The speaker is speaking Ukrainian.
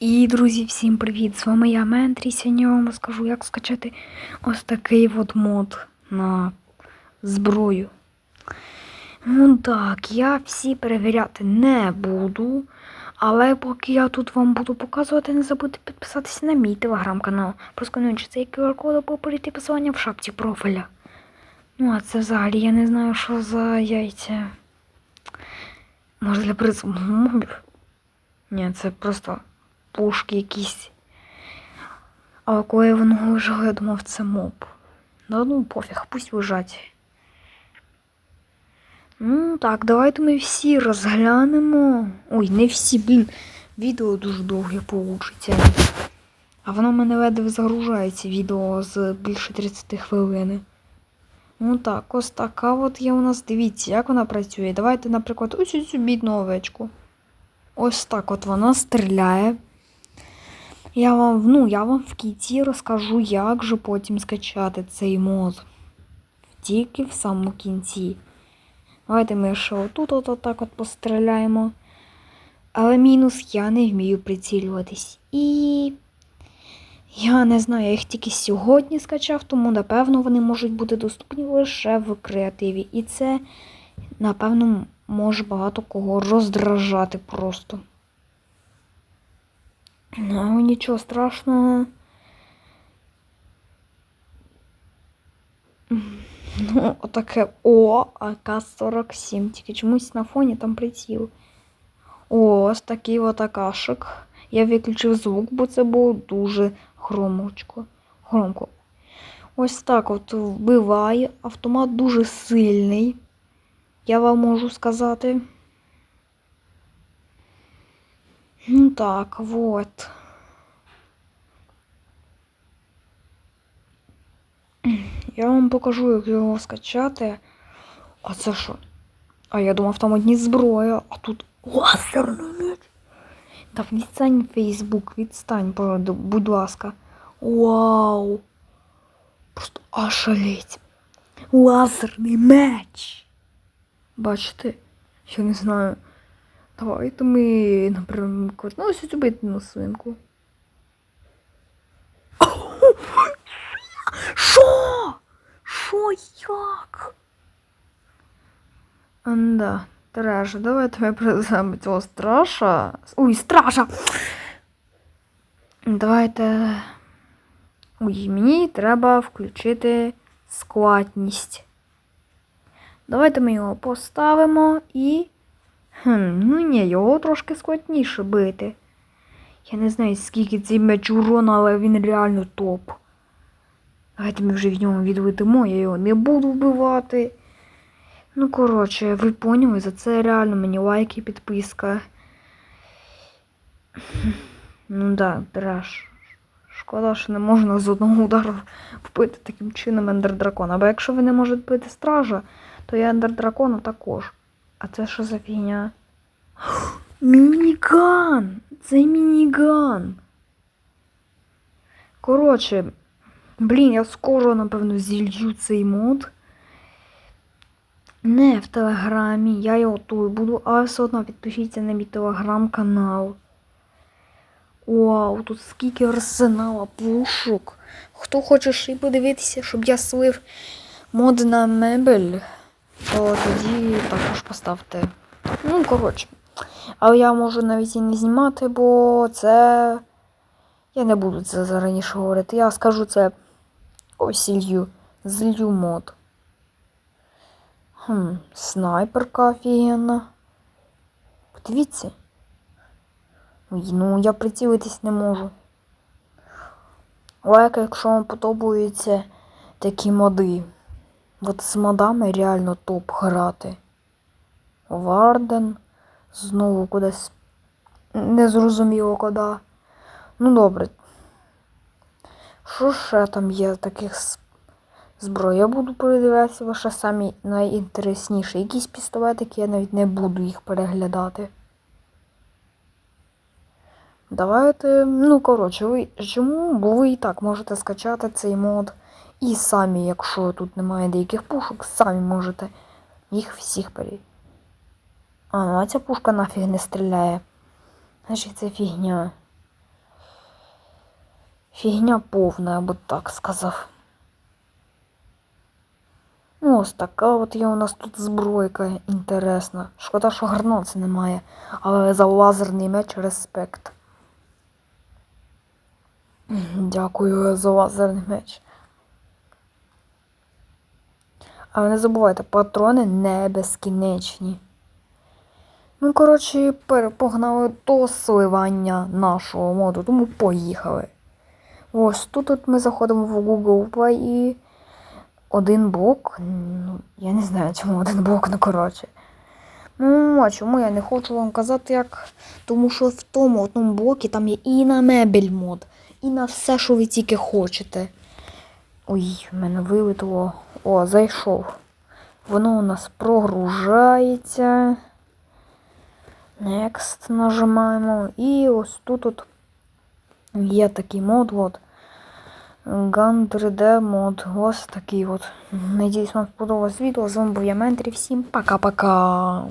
І, друзі, всім привіт! З вами я Ментрі. Сьогодні я вам розкажу, як скачати ось такий от мод на зброю. Ну так, я всі перевіряти не буду. Але поки я тут вам буду показувати, не забудьте підписатися на мій телеграм-канал. Проскануючи цей QR-код або перейти посилання в шапці профіля. Ну, а це взагалі я не знаю, що за яйця. Може для призову? Ні, це просто пушки якісь. А коли воно лежало, я думав, це моб. Да ну пофіг, пусть лежать. Ну так, давайте ми всі розглянемо. Ой, не всі, блін. Відео дуже довге получиться. А воно в мене ледве загружається відео з більше 30 хвилин. Ну так, ось така от є у нас. Дивіться, як вона працює. Давайте, наприклад, ось цю бідну овечку. Ось так от вона стріляє. Я вам, ну, я вам в кінці розкажу, як же потім скачати цей мод. Тільки в самому кінці. Давайте ми ще отут от, так от постріляємо. Але мінус я не вмію прицілюватись. І я не знаю, я їх тільки сьогодні скачав, тому напевно вони можуть бути доступні лише в креативі. І це, напевно, може багато кого роздражати просто. Ну, нічого страшного. Ну, отаке О, АК-47. Тільки чомусь на фоні там приціл. Ось такий от акашик. Я виключив звук, бо це було дуже громочко. громко. Ось так от вбиває. Автомат дуже сильний. Я вам можу сказати. Ну так, вот. Я вам покажу, як його скачати. А це що? А я думав, там одні зброя, а тут лазерний меч. Та відстань Фейсбук, відстань, будь ласка. Вау! Просто ошалеть. Лазерний меч. Бачите? Я не знаю. Давайте ми, наприклад, ну ось цю битну свинку. Що? Що як? Да, Траша, давайте ми приземо цього страша. Ой, страша! Давайте. Ой, мені треба включити складність. Давайте ми його поставимо і. Хм, ну ні, його трошки складніше бити. Я не знаю, скільки цей меч урона, але він реально топ. Давайте ми вже в ньому відлетимо, я його не буду вбивати. Ну, коротше, ви поняли, за це реально мені лайки, підписка. Ну да, треш. Шкода, що не можна з одного удару вбити таким чином ендер дракона. Бо якщо ви не можете бити стража, то я ендер дракона також. А це що за фігня? Мініган! Це мініган. Коротше, блін, я скоро, напевно, зілью цей мод. Не в телеграмі, я його тут буду, але все одно підпишіться на мій телеграм-канал. Вау, тут скільки арсенала пушок. Хто хоче ще подивитися, щоб я слив мод на мебель, то тоді також поставте. Ну, коротше. Але я можу навіть і не знімати, бо це. Я не буду це зараніше говорити. Я скажу це ось зілью. Злью мод. Хм, снайперка офігенна. Подивіться. Ну я прицілитись не можу. Лайк, якщо вам подобаються такі моди. От з модами реально топ грати. Варден. Знову кудись незрозуміло куди. Ну добре. Що ще там є таких зброй? Я буду передивлятися лише самі найінтересніші. Якісь пістолетики я навіть не буду їх переглядати. Давайте, ну, коротше, ви чому? Бо ви і так можете скачати цей мод. І самі, якщо тут немає деяких пушок, самі можете їх всіх перейти. А, ну а ця пушка нафіг не стріляє. Значить, це фігня. Фігня повна, я би так сказав. Ну, ось така от є у нас тут збройка інтересна. Шкода, що гранат немає, але за лазерний меч респект. Дякую за лазерний меч. Але не забувайте, патрони не безкінечні. Ну, коротше, пер- погнали до сливання нашого моду, тому поїхали. Ось тут от ми заходимо в Google Play і один блок. Ну, я не знаю, чому один блок, ну коротше. Ну, а чому я не хочу вам казати як. Тому що в тому одному блокі там є і на мебель мод, і на все, що ви тільки хочете. Ой, в мене вилетіло. О, зайшов. Воно у нас прогружається. Next нажимаємо. І ось тут от є такий мод. От. Gun 3D мод. Ось такий от. Надіюсь, вам сподобалось відео. З вами був я Ментрі. Всім пока-пока.